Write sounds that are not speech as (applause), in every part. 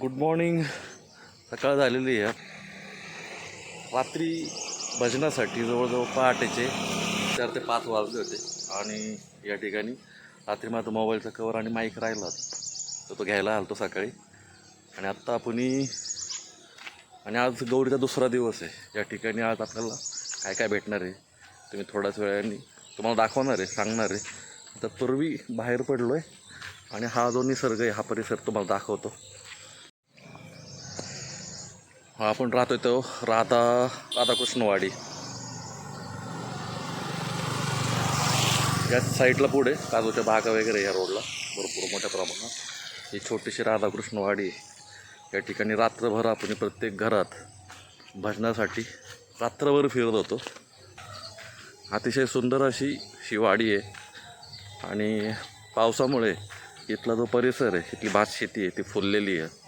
Good morning सकाळ झालेली आहे. रात्री भजनासाठी जवळजवळ पहाटेचे चार ते पाच वाजले होते. आणि या ठिकाणी रात्री माझा मोबाईलचा कवर आणि माईक राहिला होता. तर तो घ्यायला आलतो सकाळी. आणि आत्ता आपण आणि आज गौरीचा दुसरा दिवस आहे. या ठिकाणी आज आपल्याला काय काय भेटणार आहे तुम्ही थोड्याच वेळाने तुम्हाला दाखवणार आहे सांगणार आहे. तर पूर्वी बाहेर पडलो आहे आणि हा जो निसर्ग आहे हा परिसर तुम्हाला दाखवतो. हा आपण राहतोय तो राधा राधाकृष्णवाडी या साईडला पुढे काजूच्या बागा वगैरे या रोडला भरपूर मोठ्या प्रमाणात. ही छोटीशी राधाकृष्णवाडी आहे. या ठिकाणी रात्रभर आपण प्रत्येक घरात भजनासाठी रात्रभर फिरत होतो. अतिशय सुंदर अशी ही वाडी आहे. आणि पावसामुळे इथला जो परिसर आहे इथली भात शेती आहे ती फुललेली आहे.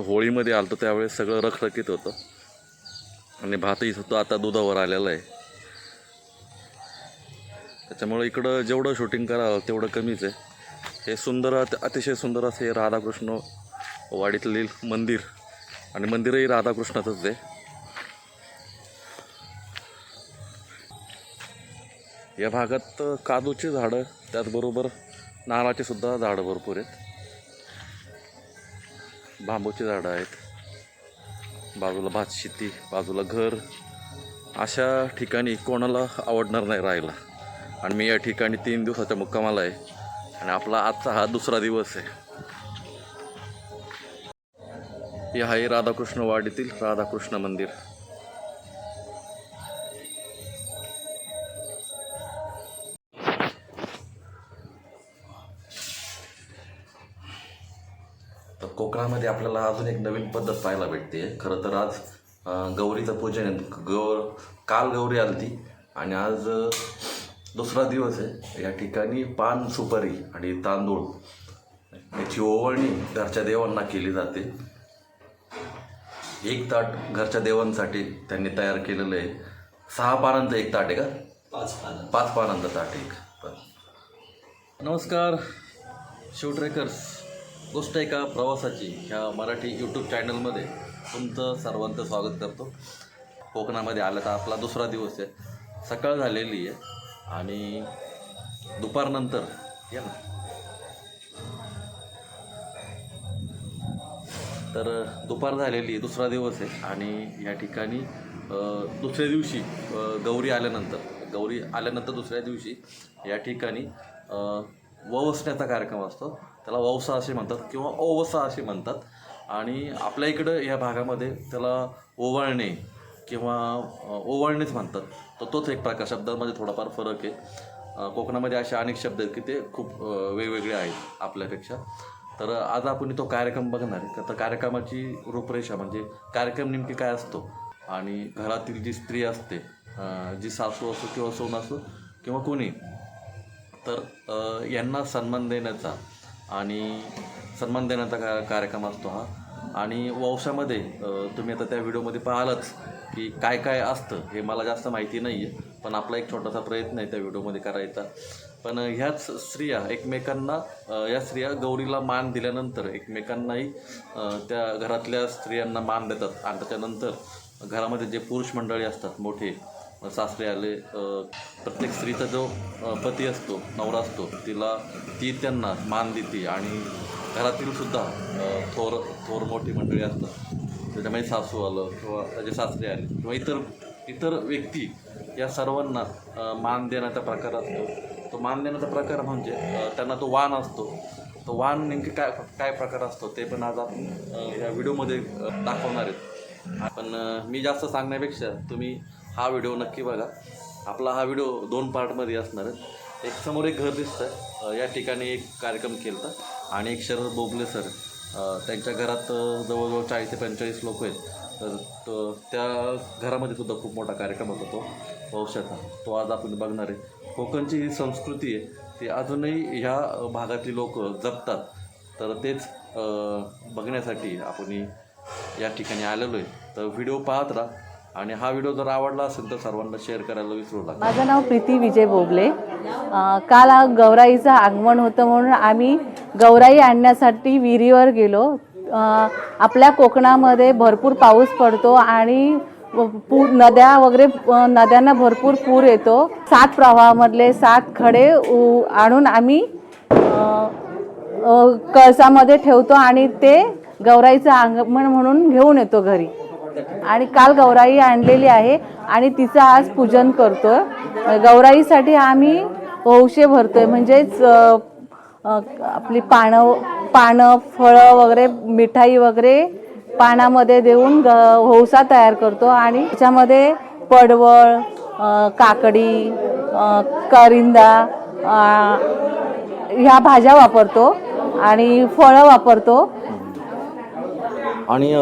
होळीमध्ये आलतो त्यावेळेस सगळं रखरखीत होतं. आणि भातही सुद्धा आता दुधावर आलेलं आहे. त्याच्यामुळे इकडं जेवढं शूटिंग करावं तेवढं कमीच आहे. हे सुंदर अतिशय सुंदर असं हे राधाकृष्ण वाडीतले मंदिर. आणि मंदिरही राधाकृष्णाचंच आहे. या भागात काजूची झाडं त्याचबरोबर नारळाची सुद्धा झाडं भरपूर आहेत. बांबूची झाडं आहेत. बाजूला भात शेती बाजूला घर. अशा ठिकाणी कोणाला आवडणार नाही राहायला. आणि मी या ठिकाणी तीन दिवसाच्या मुक्कामाला आहे. आणि आपला आजचा हा दुसरा दिवस आहे. हे आहे राधाकृष्ण वाडीतील राधाकृष्ण मंदिर. कोकणामध्ये आपल्याला अजून एक नवीन पद्धत पाहायला भेटते. खरं तर आज गौरीचं पूजन गौर काल गौरी आलती आणि आज दुसरा दिवस आहे. या ठिकाणी पान सुपारी आणि तांदूळ याची ओवळणी घरच्या देवांना केली जाते. एक ताट घरच्या देवांसाठी त्यांनी तयार केलेलं आहे. सहा पानांचं एक ताट आहे का? पाच पानं. पाच पानांचं ताट एक. नमस्कार. शिव ट्रेकर्स गोष्ट एका प्रवासाची ह्या मराठी यूट्यूब चॅनलमध्ये तुमचं सर्वांचं स्वागत करतो. कोकणामध्ये आलं तर आपला दुसरा दिवस आहे. सकाळ झालेली आहे आणि दुपारनंतर या ना. तर दुपार झालेली आहे दुसरा दिवस आहे आणि या ठिकाणी दुसऱ्या दिवशी गौरी आल्यानंतर गौरी आल्यानंतर दुसऱ्या दिवशी या ठिकाणी ववसण्याचा कार्यक्रम असतो. त्याला ववसा असे म्हणतात किंवा ओवसा असे म्हणतात. आणि आपल्या इकडं या भागामध्ये त्याला ओवाळणे किंवा ओवाळणेच म्हणतात. तर तोच एक प्रकार शब्दांमध्ये थोडाफार फरक आहे. कोकणामध्ये असे अनेक शब्द आहेत की ते खूप वेगवेगळे आहेत आपल्यापेक्षा. तर आज आपण तो कार्यक्रम बघणार आहे. तर कार्यक्रमाची रूपरेषा म्हणजे कार्यक्रम नेमकी काय असतो? आणि घरातील जी स्त्री असते जी सासू असो किंवा सोन असो किंवा कोणी तर यांना सन्मान देण्याचा आणि सन्मान देण्याचा का कार्यक्रम असतो हा. आणि वंशामध्ये तुम्ही आता त्या व्हिडिओमध्ये पाहालच की काय काय असतं हे मला जास्त माहिती नाही आहे पण आपला एक छोटासा प्रयत्न आहे त्या व्हिडिओमध्ये करायचा. पण ह्याच स्त्रिया एकमेकांना या स्त्रिया गौरीला मान दिल्यानंतर एकमेकांनाही त्या घरातल्या स्त्रियांना मान देतात. आणि त्याच्यानंतर घरामध्ये जे पुरुष मंडळी असतात मोठे सासरे आले प्रत्येक स्त्रीचा जो पती असतो नवरा असतो तिला ती त्यांना मान देते आणि घरातील सुद्धा थोर थोर मोठी मंडळी असतात. त्याच्यामध्ये सासू आलं किंवा त्याचे सासरे आले किंवा इतर इतर व्यक्ती या सर्वांना मान देण्याचा प्रकार असतो. तो मान देण्याचा प्रकार म्हणजे त्यांना तो वाण असतो. तो वाण नेमके काय काय प्रकार असतो ते पण आज आपण या व्हिडिओमध्ये दाखवणार आहेत. पण मी जास्त सांगण्यापेक्षा तुम्ही हा व्हिडिओ नक्की बघा. आपला हा व्हिडिओ दोन पार्टमध्ये असणार आहे. एक समोर एक घर दिसतं या ठिकाणी एक कार्यक्रम केला होता आणि एक शरद बोबले सर. त्यांच्या घरात जवळजवळ चाळीस ते पंचेचाळीस लोक आहेत. तर तो त्या घरामध्ये सुद्धा खूप मोठा कार्यक्रम होता तो. वंशाचा तो आज आपण बघणार आहे. कोकणची ही संस्कृती आहे ती अजूनही ह्या भागातली लोक जपतात. तर तेच बघण्यासाठी आपण या ठिकाणी आलेलो आहे. तर व्हिडिओ पाहत राहा. आणि हा व्हिडिओ जर आवडला असेल तर सर्वांना शेअर करायला विसरू नका. माझं नाव प्रीती विजय बोबले. काल गौराईचं आगमन होतं म्हणून आम्ही गौराई आणण्यासाठी विहिरीवर गेलो. आपल्या कोकणामध्ये भरपूर पाऊस पडतो आणि पूर नद्या वगैरे नद्यांना भरपूर पूर येतो. सात प्रवाहामधले सात खडे आणून आम्ही कळसामध्ये ठेवतो आणि ते गौराईचं आगमन म्हणून घेऊन येतो घरी. आणि काल गौराई आणलेली आहे आणि तिचं आज पूजन करतोय. गौराईसाठी आम्ही वंशे भरतोय. म्हणजेच आपली पानं पानं फळं वगैरे मिठाई वगैरे पानामध्ये देऊन ग हौसा तयार करतो. आणि त्याच्यामध्ये पडवळ काकडी करिंदा ह्या भाज्या वापरतो आणि फळं वापरतो. आणि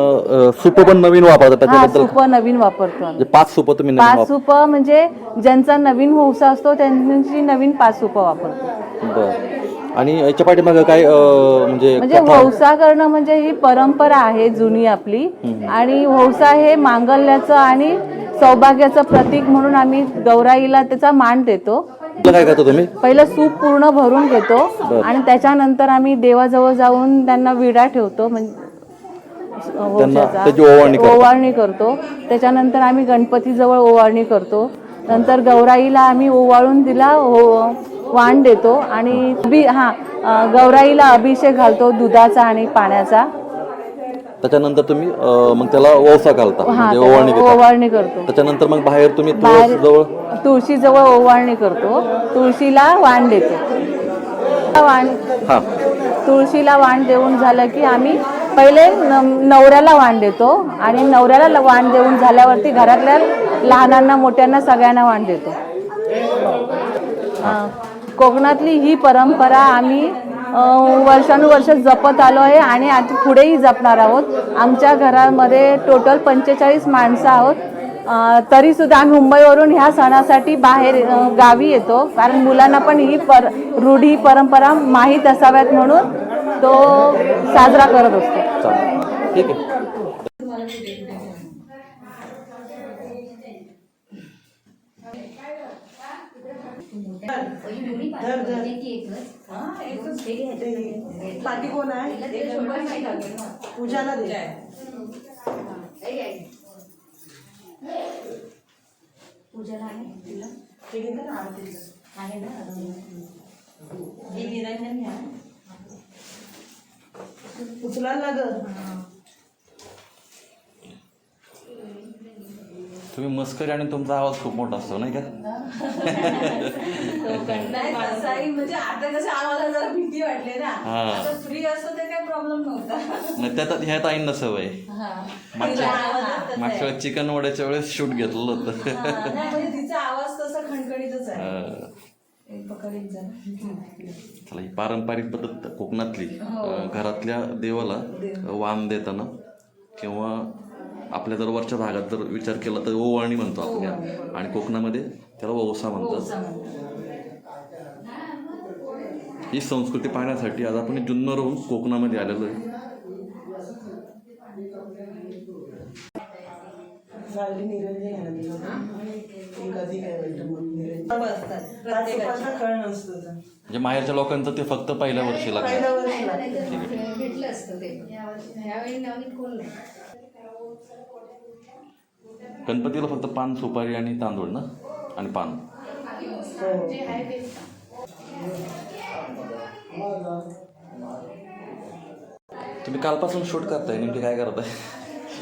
सुप पण नवीन वापरतात हा त्याच्याबद्दल सुप नवीन वापरतो आम्ही. म्हणजे पाच सुप तुम्ही नवीन पाच वापर सुप म्हणजे ज्यांचा नवीन हौसा असतो त्यांची नवीन पाच सुप वापरतो. बरं. आणि याच्या पाठीमागं काय अं, म्हणजे म्हणजे कथा- वौसा करणं म्हणजे ही परंपरा आहे जुनी आपली. आणि वौसा हे मांगल्याचं आणि सौभाग्याचं प्रतीक म्हणून आम्ही गौराईला त्याचा मान देतो. काय करता तुम्ही? पहिलं सूप पूर्ण भरून घेतो. आणि त्याच्यानंतर आम्ही देवाजवळ जाऊन त्यांना विडा ठेवतो. म्हणजे वौशाचा. त्याची ओवाळणी करता. ओवाळणी करतो. त्याच्यानंतर आम्ही गणपतीजवळ ओवाळणी करतो. नंतर गौराईला आम्ही ओवाळून तिला ओ- वाण देतो आणि बी हा अं, गौराईला अभिषेक घालतो दुधाचा आणि पाण्याचा. त्याच्यानंतर तुम्ही मग त्याला वौसा घालता हा म्हणजे ओवाळणी करतो. त्याच्यानंतर मग बाहेर तुम्ही बाहेर तुळस जवळ ओवाळणी करतो. तुळशीला वाण देतो. वाण हा. तुळशीला वाण देऊन झालं की आम्ही पहिले न- नवऱ्याला वाण देतो आणि नवऱ्याला ल- वाण देऊन झाल्यावरती घरातल्या लहानांना मोठ्यांना सगळ्यांना वाण देतो. कोकणातली ही परंपरा आम्ही वर्षानुवर्ष जपत आलो आहे आणि आता पुढेही जपणार आहोत. आमच्या घरामध्ये टोटल पंचेचाळीस माणसं आहोत. तरीसुद्धा आम्ही मुंबईवरून ह्या सणासाठी बाहेर गावी येतो. कारण मुलांना पण ही पर रूढी परंपरा माहीत असाव्यात म्हणून तो साजरा करत असतो. ठीक आहे. पाठी कोण आहे? पूजाला दे ते घेते ना. हे निरंजन तुम्ही मस्करी आणि तुमचा आवाज खूप मोठा असतो नाही का? नाही तसाही म्हणजे आता कसं आम्हाला जरा भीती वाटली ना. हा. आता फ्री असतो तर काही प्रॉब्लेम नव्हता. नाही त्यात ह्या ताईंना सवय. मागच्या आवाजच तसा मागच्या वेळेस चिकन वड्याच्या वेळेस शूट घेतलेलं होतं. आहे. हा, नाही म्हणजे तिचा आवाज तसा खणखणीतच आहे. अं, चला ही पारंपरिक पद्धत कोकणातली. अं, घरातल्या देवाला वाण देताना किंवा आपल्या जर वरच्या भागात जर विचार केला तर ओवाळणी म्हणतो आपण. आणि कोकणामध्ये त्याला वौसा म्हणतात. ही संस्कृती पाहण्यासाठी आज आपण जुन्नरहून कोकणामध्ये आलेलो आहे. कधी काय म्हणजे माहेरच्या लोकांचं ते फक्त पहिल्या वर्षी लागणार पहिल्या वर्षी लागतं. भेटलं असतं ते. यावेळी नवीन कोण नाही. गणपतीला फक्त पान सुपारी आणि तांदूळ ना? आणि पान. जे आहे तेच तुम्ही कालपासून शूट करताय नेमके काय करताय?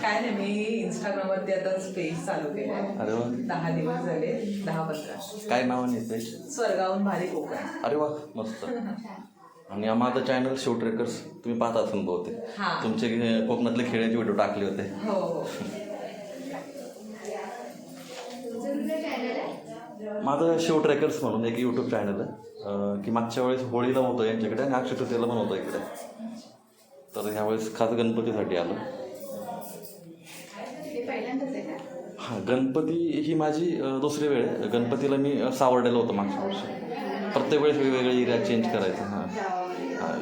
काय नाही मी इंस्टाग्रामवरती आता पेज चालू केलाय. अरे वा. दहा दिवस झाले दहा पंधरा. काय नावाने येते स्वर्गाहून भारी कोकण. अरे वा मस्त. आणि माझं चॅनल शो ट्रेकर्स तुम्ही पाहत असून बहुतेक. हा. तुमचे अं, कोकणातले खेळाचे व्हिडिओ टाकले होते. हो हो. आहे माझं शो ट्रेकर्स म्हणून एक यूट्यूब चॅनल आहे. अं, की मागच्या वेळेस होळीला होतं यांच्याकडे आणि अक्षय तृतीयेला पण होतं इकडे. तर ह्यावेळेस खास गणपतीसाठी आलो. पहिल्यांदाच आहे का? हां गणपती ही माझी दुसरी वेळ आहे. गणपतीला मी अं, सावर्ड्याला होतं मागच्या वर्षी. प्रत्येक वेळेस वेगवेगळे एरिया चेंज करायचं हां. हां.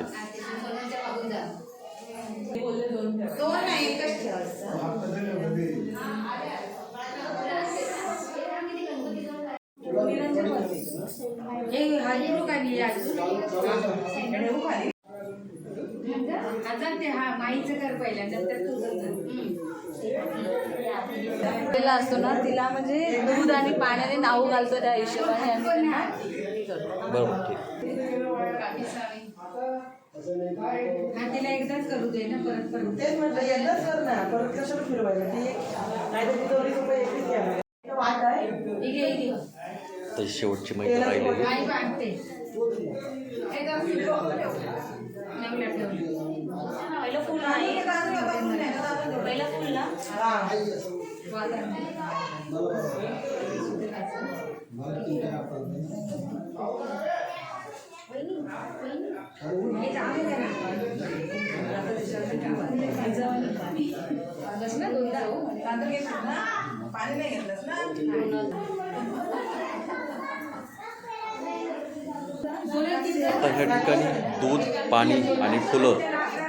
ते हा माईचं कर पहिल्या नंतर तुझं कर तिला असतो ना तिला म्हणजे दूध आणि पाण्याने नाऊ घालतो त्या हिशोबाने आम्ही हे. बरोबर हा तिला एकदाच करू दे ना परत परत तेच म्हटलं एकदाच कर ना परत कशाला फिरवायचं? ती नाही तर ती दोन्ही रुपये एकटीच घ्यायला वाट आहे. ठीक आहे ठीक तर शेवटची माहिती राहिलेली. आई बांधते. एकदा नवीला ठेवली पहिलं फुल नाही पहिलं फुल ना हा बस ना दोनदा हो. तांदूळ घेतलं ना? पाणी नाही घेतलंस ना? आता ह्या ठिकाणी दूध पाणी आणि फुलं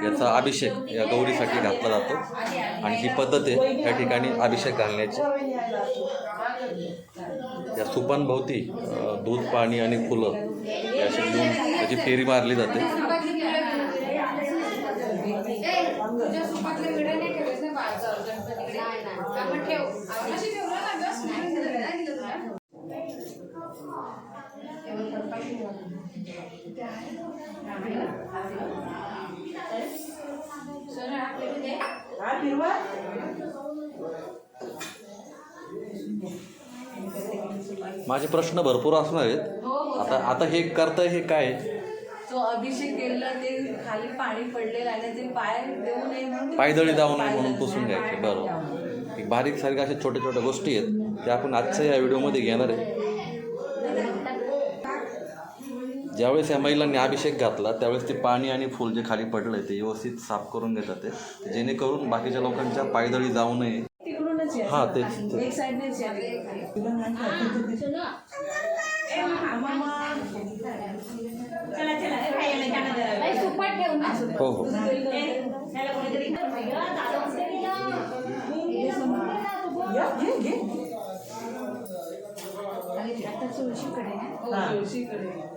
याचा अभिषेक या गौरीसाठी घातला जातो. आणि ही पद्धत आहे ह्या ठिकाणी अभिषेक घालण्याची. या सुपांभोवती दूध पाणी आणि फुलं याची घेऊन त्याची फेरी मारली जाते. ए, ठेव सुपातले विडे नाही ठेवलेस ना बाळाचं गणपतीकडे का मग ठेव अशी ठेवलं ना गं नाही दिलं नाही दिलं तुला सोनं आपले कुठे हा फिरवा माझे प्रश्न भरपूर असणार आहेत. आता आता हे करता हे काय जो अभिषेक केलेला ते खाली पाणी पडलेलं आहे. ते पाय देऊ नये म्हणून ते पायदळी जाऊ नये म्हणून पुसून घ्यायचे बरोबर. एक बारीक सारीक अशा छोट्या छोट्या गोष्टी आहेत त्या आपण आजच्या या व्हिडिओमध्ये घेणार आहे. ज्यावेळेस या महिलांनी अभिषेक घातला त्यावेळेस ते पाणी आणि फुल जे खाली पडलं ते व्यवस्थित साफ करून घेतात ते. जेणेकरून बाकीच्या लोकांच्या पायदळी जाऊ नये. हां ना हो हो आता तुळशीकडे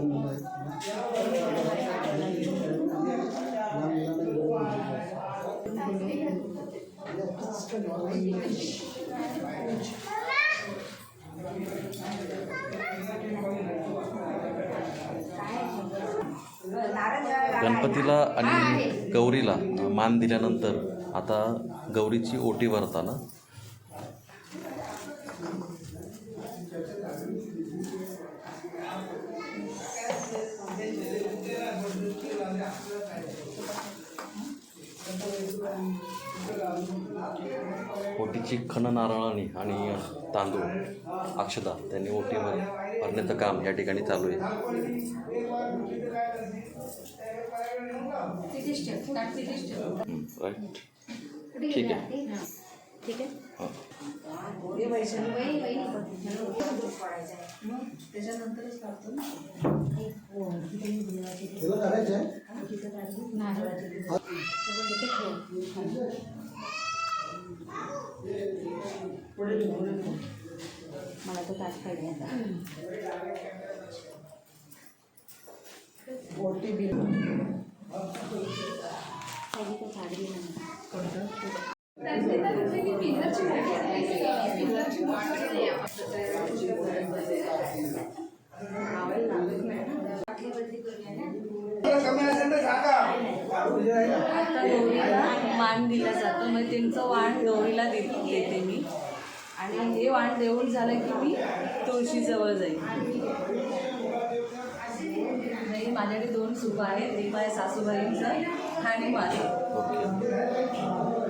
गणपतीला आणि गौरीला मान दिल्यानंतर आता गौरीची ओटी भरताना ओटीची खण नारळाने आणि तांदूळ अक्षदा त्यांनी ओटीवर भरण्याचं काम या ठिकाणी चालू आहे. राईट ठीक आहे. ठीक आहे? वही वही मग त्याच्यानंतरच ना. मला तो ताट पाहिजे मान दिला जातो. मग त्यांचं वाण गौरीला देते मी. आणि हे वाण देऊन झालं की मी तुळशीजवळ जाईल नाही माझ्याकडे दोन सुख आहेत. एक माझ्या सासूबाईंचं आणि माझं.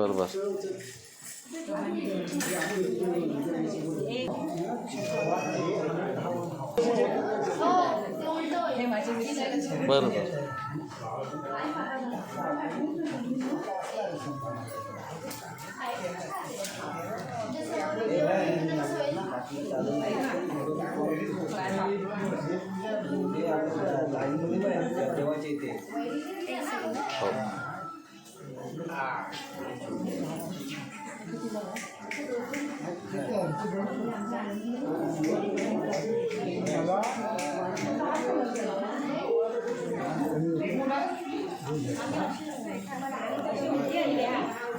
बर बर बरं बरं हो.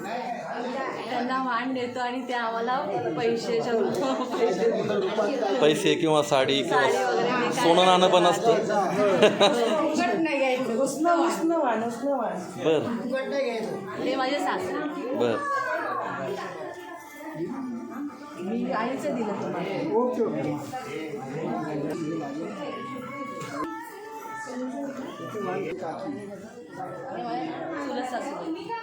त्यांना वाण देतो आणि ते आम्हाला पैसे. पैसे किंवा साडी किंवा सोनं नाणं पण असतं घ्यायचं वाण उष्ण वाण बरं. ते माझे सासरे बरं. मी आईचं दिलं तुम्हाला. माझ्या चुलत सासू एवढ्या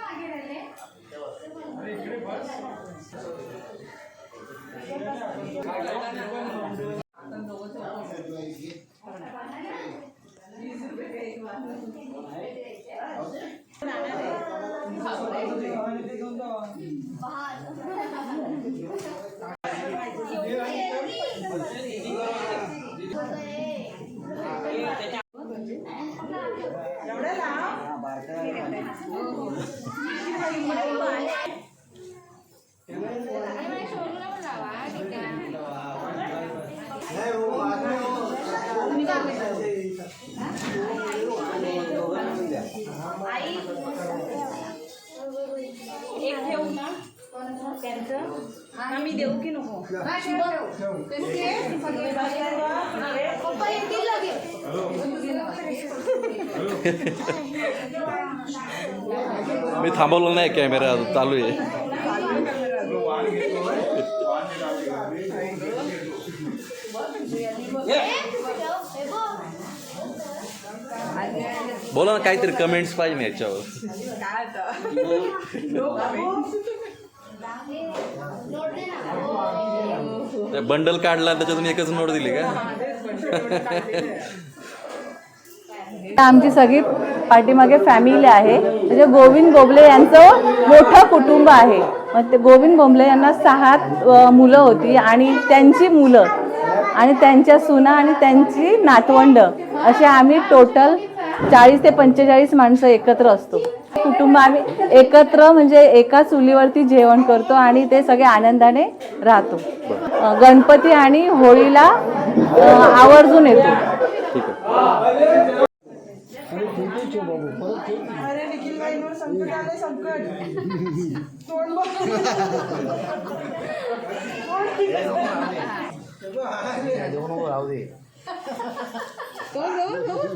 मी थांबवलं नाही कॅमेरा चालू आहे. बोला ना काहीतरी कमेंट्स पाहिजे याच्यावर. (laughs) ते बंडल काढला त्याच्यातून एकच नोट दिली का? आमची सगळी पाठीमागे फॅमिली आहे. म्हणजे गोविंद गोबले यांचं मोठं कुटुंब आहे. मग ते गोविंद गोबले यांना सहा मुलं होती आणि त्यांची मुलं आणि त्यांच्या सुना आणि त्यांची नातवंड. असे आम्ही टोटल चाळीस ते पंचेचाळीस माणसं एकत्र असतो. कुटुंब आम्ही एकत्र म्हणजे एका चुलीवरती जेवण करतो आणि ते सगळे आनंदाने राहतो. गणपती आणि होळीला आवर्जून येतो. ठीक आहे. अरे निखिल बाईंवर संकट. (laughs) तोंड बघ.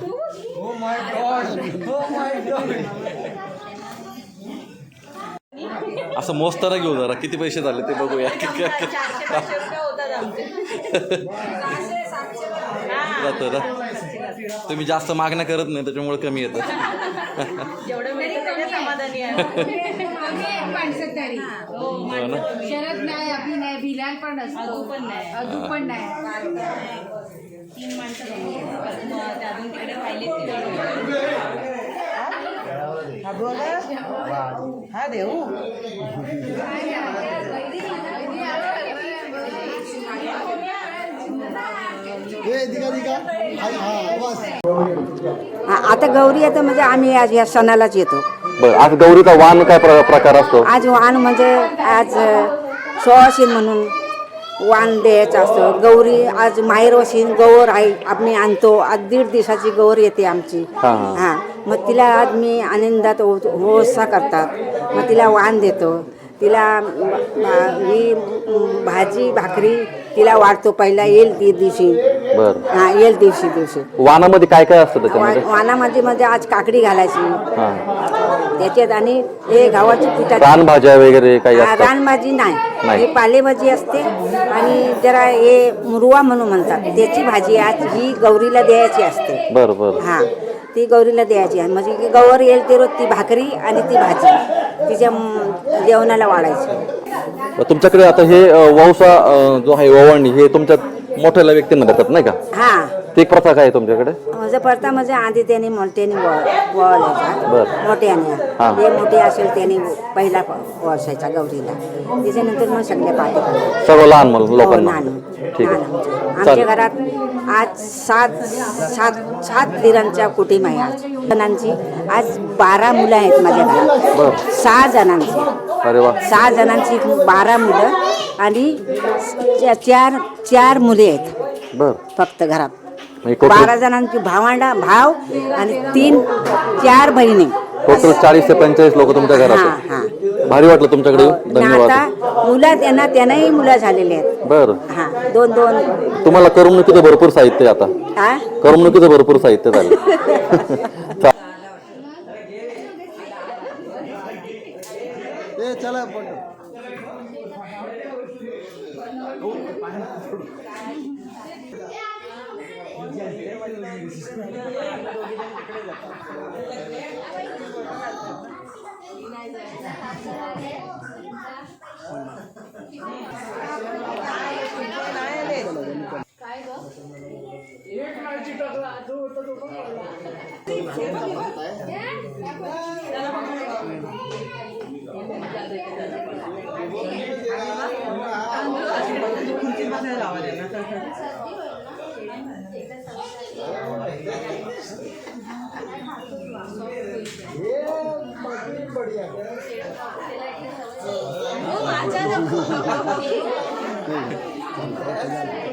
असं मोस्ताना घेऊ जरा. किती पैसे झाले ते बघूया. (laughs) जातं तुम्ही जास्त मागण्या करत नाही त्याच्यामुळे कमी येतं. हो. ना. शरद नाही अभि नाही भिलाल पण असतो. अजून पण नाही. अजून पण नाही. तीन माणसं अजून तिकडे राहिले हा देऊ आता गौरी आता म्हणजे आम्ही आज या सणालाच येतो. आज गौरीचा वाण काय प्र- प्रकार असतो? आज वाण म्हणजे आज सोळाशीन म्हणून. वाण द्यायचं असतं गौरी आज माहेर वशीन गौर आहे आम्ही आणतो. आज दीड दिवसाची गौर येते आमची. हां, हां. हां मग तिला आज मी आनंदात होसा करतात. मग तिला वाण देतो. तिला ही भाजी भाकरी तिला वाढतो. पहिला येईल ती दिवशी. हा येईल दिवशी दिवशी. वानामध्ये काय काय असतं वानामध्ये मध्ये आज काकडी घालायची. हा. त्याच्यात आणि हे गव्हाची पिठाची रानभाज्या वगैरे काही असतात? रानभाजी नाही. नाही. ही पालेभाजी असते आणि जरा हे मुरवा म्हणून म्हणतात. त्याची भाजी आज ही गौरीला द्यायची असते. बर बर. हा ती गौरीला द्यायची आहे म्हणजे की गौर येईल ते रोज ती भाकरी आणि ती भाजी. तिच्या म, जेवणाला वाढायची. तुमच्याकडे आता हे अ, वौसा अ, जो आहे ओवाळणी हे तुमच्या मोठ्याला व्यक्तींना देतात नाही का? हा. ती प्रथा काय आहे तुमच्याकडे? म्हणजे परता म्हणजे आधी त्यांनी मोठ्याने वळायचा. मोठ्याने. हा. जे मोठे असेल त्याने पहिला वळसायचा गौरीला. त्याच्यानंतर मग सगळ्या पाठी करायच्या. सर्व लहान मुलं हो, लोकांना. लहान ठीक लहान आहे आमच्या. आमच्या चालेल. घरात आज सात सात सात दिरांच्या कुटुंब आहे आज. जणांची. आज बारा मुलं आहेत माझ्या घरात. सहा जणांची. अरे वा. सहा जणांची बारा मुलं आणि चा- चार चार मुले आहेत. बर. फक्त घरात. म्हणजे टोटल बारा जणांची भावंडा भाव आणि तीन चार बहिणी. टोटल चाळीस ते पंचेचाळीस लोक तुमच्या घरात हा आहेत. हा. भारी वाटलं तुमच्याकडे? येऊन. आणि धन्यवाद. मुलं त्यांना त्यांनाही मुलं झालेली आहेत. बर. हा दोन दोन. तुम्हाला करमणुकीचं भरपूर साहित्य आहे आता. हा? करमणुकीचं भरपूर साहित्य झालं. (laughs) चा- Olha. माझ्या नको. (laughs)